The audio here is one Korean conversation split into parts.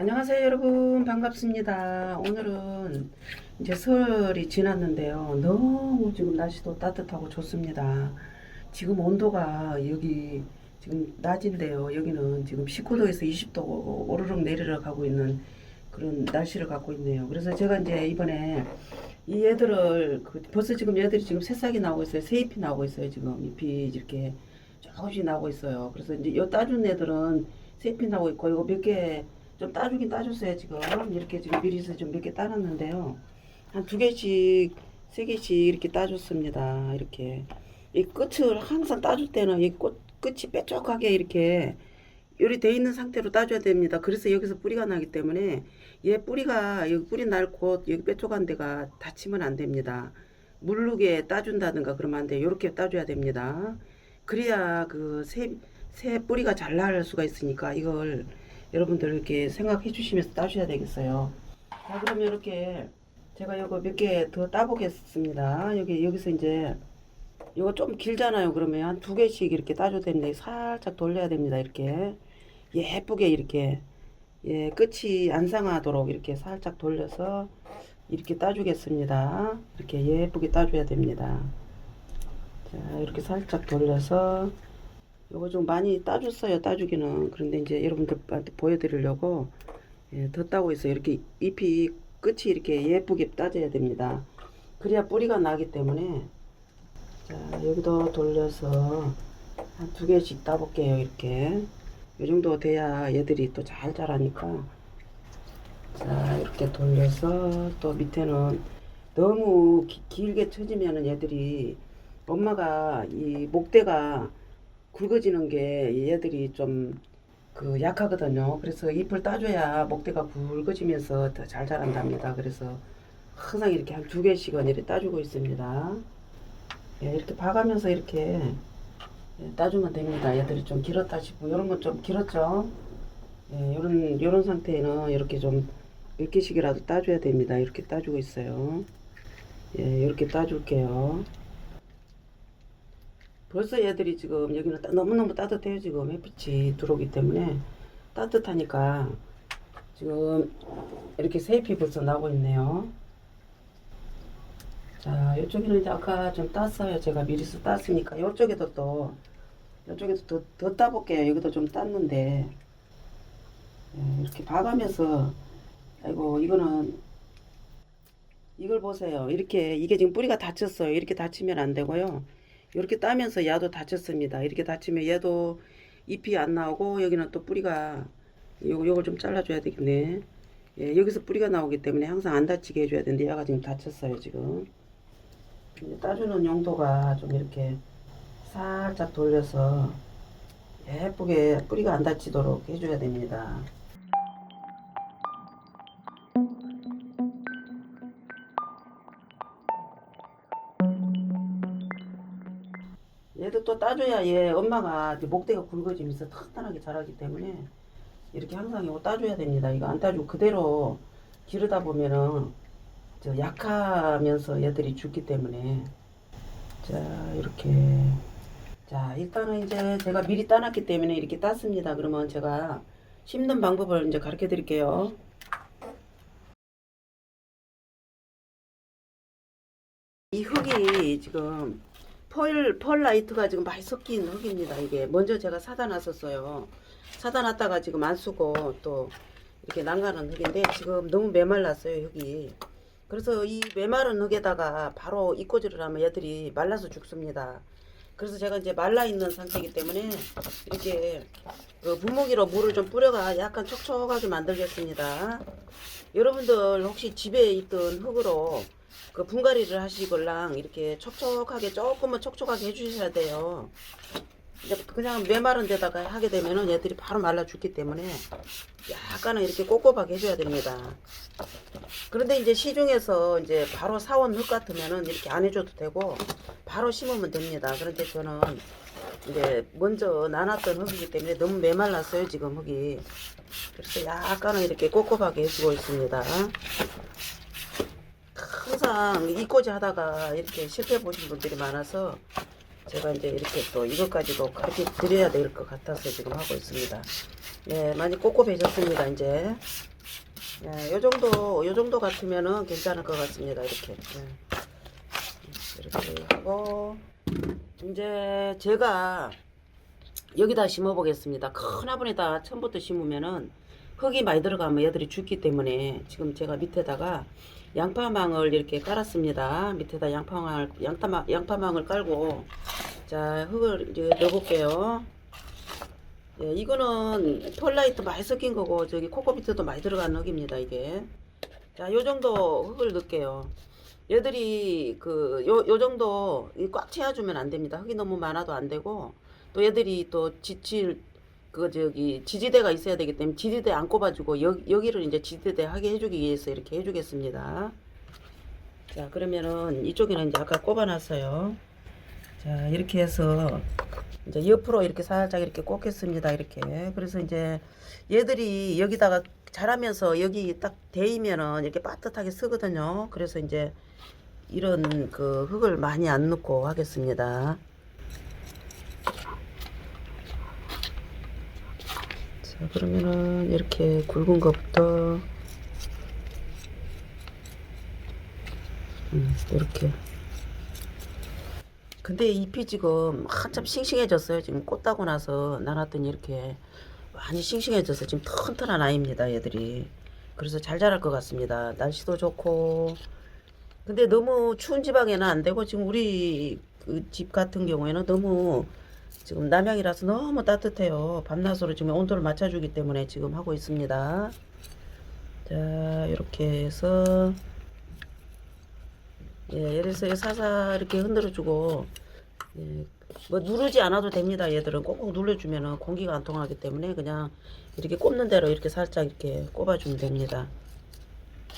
안녕하세요 여러분. 반갑습니다. 오늘은 이제 설이 지났는데요. 너무 지금 날씨도 따뜻하고 좋습니다. 지금 온도가 여기 지금 낮인데요. 여기는 지금 19도에서 20도 오르륵 내리락 하고 있는 그런 날씨를 갖고 있네요. 그래서 제가 이제 이번에 이 애들을 그 벌써 지금 얘들이 지금 새싹이 나오고 있어요. 새 잎이 나오고 있어요 지금. 잎이 이렇게 조금씩 나오고 있어요. 그래서 이제 요 따준 애들은 새 잎이 나오고 있고 이거 몇 개 좀 따주긴 따줬어요 지금. 이렇게 지금 미리서 좀 몇 개 따놨는데요. 한 두 개씩 세 개씩 이렇게 따줬습니다. 이렇게. 이 끝을 항상 따줄 때는 이 꽃, 끝이 뾰족하게 이렇게 요리 돼 있는 상태로 따줘야 됩니다 그래서 여기서 뿌리가 나기 때문에 얘 뿌리가 여기 뿌리 날 곳 여기 뾰족한 데가 다치면 안 됩니다 물르게 따준다든가 그러면 안 돼요 이렇게 따줘야 됩니다 그래야 그새 새 뿌리가 잘 날 수가 있으니까 이걸 여러분들 이렇게 생각해 주시면서 따셔야 되겠어요. 자, 그러면 이렇게 제가 이거 몇 개 더 따보겠습니다. 여기, 여기서 이제 이거 좀 길잖아요. 그러면 한 두 개씩 이렇게 따줘야 되는데 살짝 돌려야 됩니다. 이렇게 예쁘게 이렇게 예, 끝이 안 상하도록 이렇게 살짝 돌려서 이렇게 따주겠습니다. 이렇게 예쁘게 따줘야 됩니다. 자, 이렇게 살짝 돌려서 요거 좀 많이 따줬어요 따주기는. 그런데 이제 여러분들한테 보여드리려고 예, 더 따고 있어요. 이렇게 잎이 끝이 이렇게 예쁘게 따져야 됩니다. 그래야 뿌리가 나기 때문에. 자 여기도 돌려서 한 두 개씩 따볼게요 이렇게 요 정도 돼야 얘들이 또 잘 자라니까 자 이렇게 돌려서 또 밑에는 너무 기- 길게 쳐지면은 얘들이 엄마가 이 목대가 굵어지는 게 얘들이 좀 그 약하거든요. 그래서 잎을 따줘야 목대가 굵어지면서 더 잘 자란답니다. 그래서 항상 이렇게 한 두 개씩은 이렇게 따주고 있습니다. 예, 이렇게 봐가면서 이렇게 예, 따주면 됩니다. 얘들이 좀 길었다 싶고 이런 건 좀 길었죠. 예, 요런 요런 상태에는 이렇게 좀몇 개씩이라도 따줘야 됩니다. 이렇게 따주고 있어요. 예, 이렇게 따줄게요. 벌써 얘들이 지금 여기는 따- 너무너무 따뜻해요 지금 햇빛이 들어오기 때문에 따뜻하니까 지금 이렇게 새잎이 벌써 나오고 있네요 자 이쪽에는 이제 아까 좀 땄어요 제가 미리서 땄으니까 이쪽에도 또 이쪽에도 더, 더 따볼게요 여기도 좀 땄는데 예, 이렇게 봐가면서 아이고 이거는 이걸 보세요 이렇게 이게 지금 뿌리가 다쳤어요 이렇게 다치면 안 되고요 이렇게 따면서 야도 다쳤습니다. 이렇게 다치면 얘도 잎이 안 나오고 여기는 또 뿌리가 요거 요걸 좀 잘라줘야 되겠네. 예, 여기서 뿌리가 나오기 때문에 항상 안 다치게 해줘야 되는데 얘가 지금 다쳤어요 지금. 따주는 용도가 좀 이렇게 살짝 돌려서 예쁘게 뿌리가 안 다치도록 해줘야 됩니다. 얘도 또 따줘야 얘 엄마가 목대가 굵어지면서 탄탄하게 자라기 때문에 이렇게 항상 이거 따줘야 됩니다. 이거 안 따주고 그대로 기르다 보면은 저 약하면서 얘들이 죽기 때문에 자 이렇게 자 일단은 이제 제가 미리 따놨기 때문에 이렇게 땄습니다. 그러면 제가 심는 방법을 이제 가르쳐 드릴게요. 이 흙이 지금 펄, 펄라이트가 지금 많이 섞인 흙입니다. 이게 먼저 제가 사다 놨었어요. 사다 놨다가 지금 안 쓰고 또 이렇게 난가는 흙인데 지금 너무 메말랐어요 흙이. 그래서 이 메마른 흙에다가 바로 이꼬지를 하면 얘들이 말라서 죽습니다. 그래서 제가 이제 말라 있는 상태이기 때문에 이렇게 그 분무기로 물을 좀 뿌려가 약간 촉촉하게 만들겠습니다. 여러분들 혹시 집에 있던 흙으로 그 분갈이를 하시걸랑 이렇게 촉촉하게 조금만 촉촉하게 해주셔야 돼요. 그냥 메마른 데다가 하게 되면은 얘들이 바로 말라 죽기 때문에 약간은 이렇게 꼼꼼하게 해줘야 됩니다. 그런데 이제 시중에서 이제 바로 사온 흙 같으면은 이렇게 안 해줘도 되고 바로 심으면 됩니다. 그런데 저는 이제 먼저 나눴던 흙이기 때문에 너무 메말랐어요 지금 흙이. 그래서 약간은 이렇게 꼼꼼하게 해주고 있습니다. 항상 이꼬지 하다가 이렇게 실패 보신 분들이 많아서 제가 이제 이렇게 또 이것까지도 그렇게 드려야 될 것 같아서 지금 하고 있습니다. 네, 많이 꼿꼿해졌습니다, 이제. 네, 요 정도, 요 정도 같으면은 괜찮을 것 같습니다, 이렇게. 네. 이렇게 하고, 이제 제가 여기다 심어 보겠습니다. 큰 화분에다 처음부터 심으면은 흙이 많이 들어가면 얘들이 죽기 때문에 지금 제가 밑에다가 양파망을 이렇게 깔았습니다. 밑에다 양파망을 양파망, 양파망을 깔고 자 흙을 이제 넣어볼게요. 예, 이거는 펄라이트 많이 섞인 거고 저기 코코비트도 많이 들어간 흙입니다. 이게 자 요 정도 흙을 넣을게요. 얘들이 그 요 요 정도 이꽉 채워주면 안 됩니다. 흙이 너무 많아도 안 되고 또 얘들이 또 지칠 그 저기 지지대가 있어야 되기 때문에 지지대 안 꼽아주고 여, 여기를 이제 지지대 하게 해주기 위해서 이렇게 해주겠습니다. 자 그러면은 이쪽에는 이제 아까 꼽아놨어요. 자 이렇게 해서 이제 옆으로 이렇게 살짝 이렇게 꽂겠습니다. 이렇게 그래서 이제 얘들이 여기다가 자라면서 여기 딱 대이면은 이렇게 빠듯하게 쓰거든요. 그래서 이제 이런 그 흙을 많이 안 넣고 하겠습니다. 자 그러면은 이렇게 굵은 것부터 음, 이렇게. 근데 잎이 지금 한참 싱싱해졌어요. 지금 꽃 따고 나서 나눴더니 이렇게 많이 싱싱해져서 지금 튼튼한 아이입니다 얘들이. 그래서 잘 자랄 것 같습니다. 날씨도 좋고 근데 너무 추운 지방에는 안 되고 지금 우리 그집 같은 경우에는 너무 지금 남양이라서 너무 따뜻해요. 밤낮으로 지금 온도를 맞춰주기 때문에 지금 하고 있습니다. 자, 이렇게 해서 예, 예를 사사 이렇게 흔들어주고 예, 뭐 누르지 않아도 됩니다. 얘들은 꽁꽁 눌러주면은 공기가 안 통하기 때문에 그냥 이렇게 꼽는 대로 이렇게 살짝 이렇게 꼽아주면 됩니다.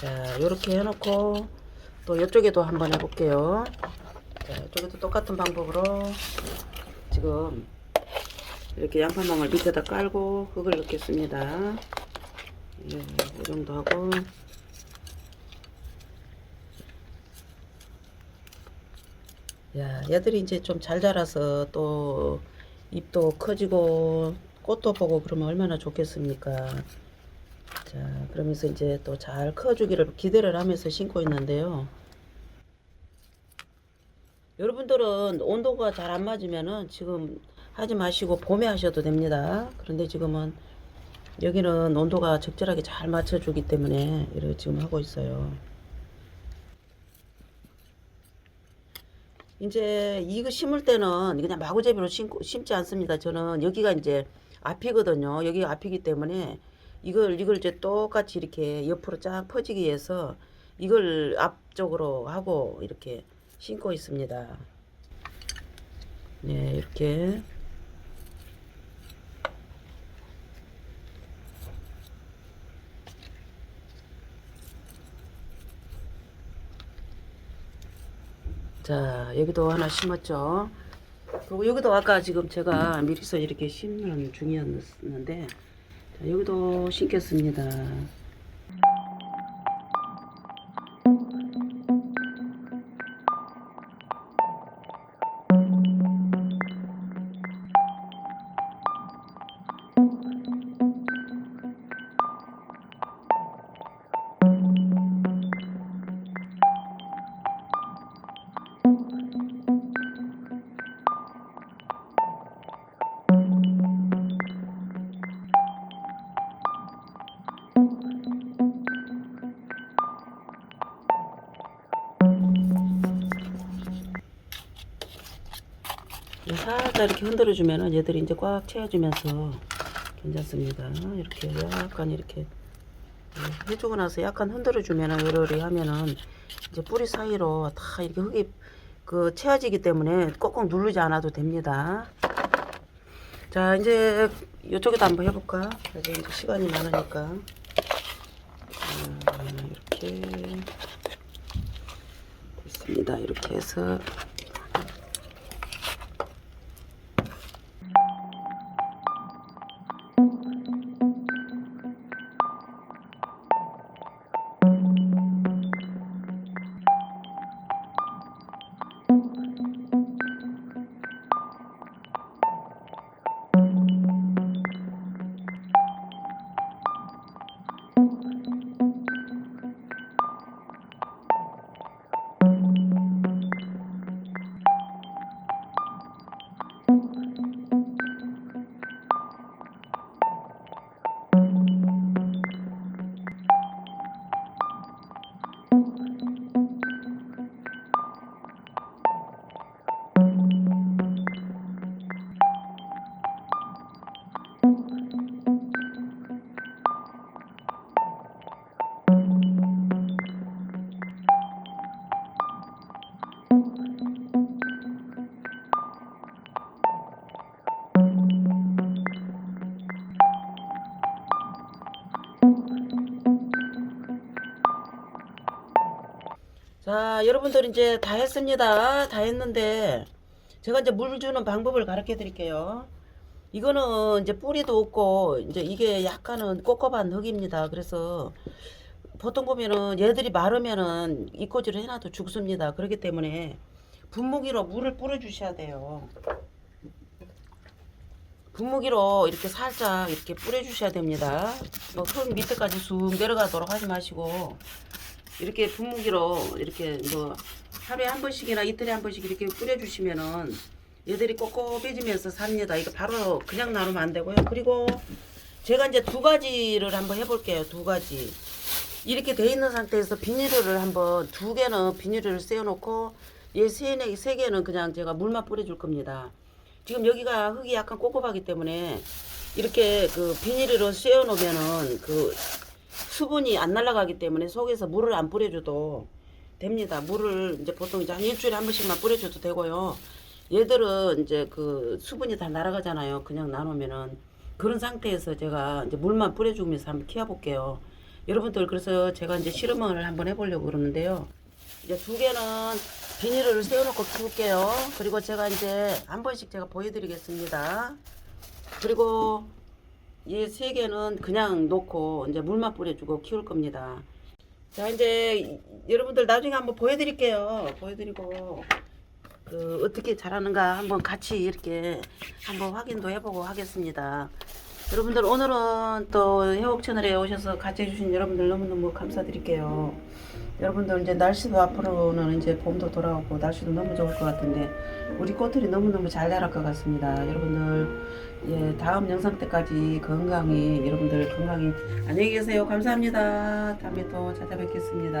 자, 이렇게 해놓고 또 이쪽에도 한번 해볼게요. 자, 이쪽에도 똑같은 방법으로 지금 이렇게 양파망을 밑에다 깔고 흙을 넣겠습니다. 예, 이 정도 하고 야, 얘들이 이제 좀 잘 자라서 또 잎도 커지고 꽃도 보고 그러면 얼마나 좋겠습니까? 자, 그러면서 이제 또 잘 커주기를 기대를 하면서 심고 있는데요. 여러분들은 온도가 잘 안 맞으면은 지금 하지 마시고 봄에 하셔도 됩니다. 그런데 지금은 여기는 온도가 적절하게 잘 맞춰주기 때문에 이렇게 지금 하고 있어요. 이제 이거 심을 때는 그냥 마구잡이로 심고, 심지 않습니다. 저는 여기가 이제 앞이거든요. 여기가 앞이기 때문에 이걸 이걸 이제 똑같이 이렇게 옆으로 쫙 퍼지기 위해서 이걸 앞쪽으로 하고 이렇게 심고 있습니다. 네, 이렇게 자, 여기도 하나 심었죠. 그리고 여기도 아까 지금 제가 미리서 이렇게 심는 중이었는데 자, 여기도 심겠습니다. 살짝 이렇게 흔들어 주면은 얘들이 이제 꽉 채워주면서 괜찮습니다. 이렇게 약간 이렇게 해주고 나서 약간 흔들어 주면은 요러리 하면은 이제 뿌리 사이로 다 이렇게 흙이 그 채워지기 때문에 꼭꼭 누르지 않아도 됩니다. 자 이제 이쪽에도 한번 해볼까? 이제 시간이 많으니까 자, 이렇게 됐습니다. 이렇게 해서 자, 여러분들 이제 다 했습니다. 다 했는데 제가 이제 물 주는 방법을 가르쳐 드릴게요. 이거는 이제 뿌리도 없고 이제 이게 약간은 꼬꼬한 흙입니다. 그래서 보통 보면은 얘들이 마르면은 이꼬지를 해놔도 죽습니다. 그렇기 때문에 분무기로 물을 뿌려 주셔야 돼요. 분무기로 이렇게 살짝 이렇게 뿌려 주셔야 됩니다. 뭐흙 밑에까지 쑥 내려가도록 하지 마시고 이렇게 분무기로 이렇게 뭐 하루에 한 번씩이나 이틀에 한 번씩 이렇게 뿌려 주시면은 얘들이 꼬꼬해지면서 삽니다. 이거 바로 그냥 나누면 안 되고요. 그리고 제가 이제 두 가지를 한번 해볼게요. 두 가지. 이렇게 돼 있는 상태에서 비닐을 한번 두 개는 비닐을 씌워놓고 얘세 세 개는 그냥 제가 물만 뿌려줄 겁니다. 지금 여기가 흙이 약간 꼬꼬하기 때문에 이렇게 그 비닐을 씌워놓으면은 그 수분이 안 날아가기 때문에 속에서 물을 안 뿌려줘도 됩니다. 물을 이제 보통 이제 한 일주일에 한 번씩만 뿌려줘도 되고요. 얘들은 이제 그 수분이 다 날아가잖아요. 그냥 나누면은 그런 상태에서 제가 이제 물만 뿌려주면서 한번 키워볼게요. 여러분들 그래서 제가 이제 실험을 한번 해보려고 그러는데요. 이제 두 개는 비닐을 세워놓고 키울게요. 그리고 제가 이제 한 번씩 제가 보여드리겠습니다. 그리고 이 세 개는 그냥 놓고 이제 물만 뿌려주고 키울 겁니다. 자 이제 여러분들 나중에 한번 보여드릴게요. 보여드리고 그 어떻게 자라는가 한번 같이 이렇게 한번 확인도 해보고 하겠습니다. 여러분들 오늘은 또 해옥 채널에 오셔서 같이 해주신 여러분들 너무너무 감사드릴게요. 여러분들 이제 날씨도 앞으로는 이제 봄도 돌아오고 날씨도 너무 좋을 것 같은데 우리 꽃들이 너무너무 잘 자랄 것 같습니다. 여러분들 예 다음 영상 때까지 건강히 여러분들 건강히 안녕히 계세요. 감사합니다. 다음에 또 찾아뵙겠습니다.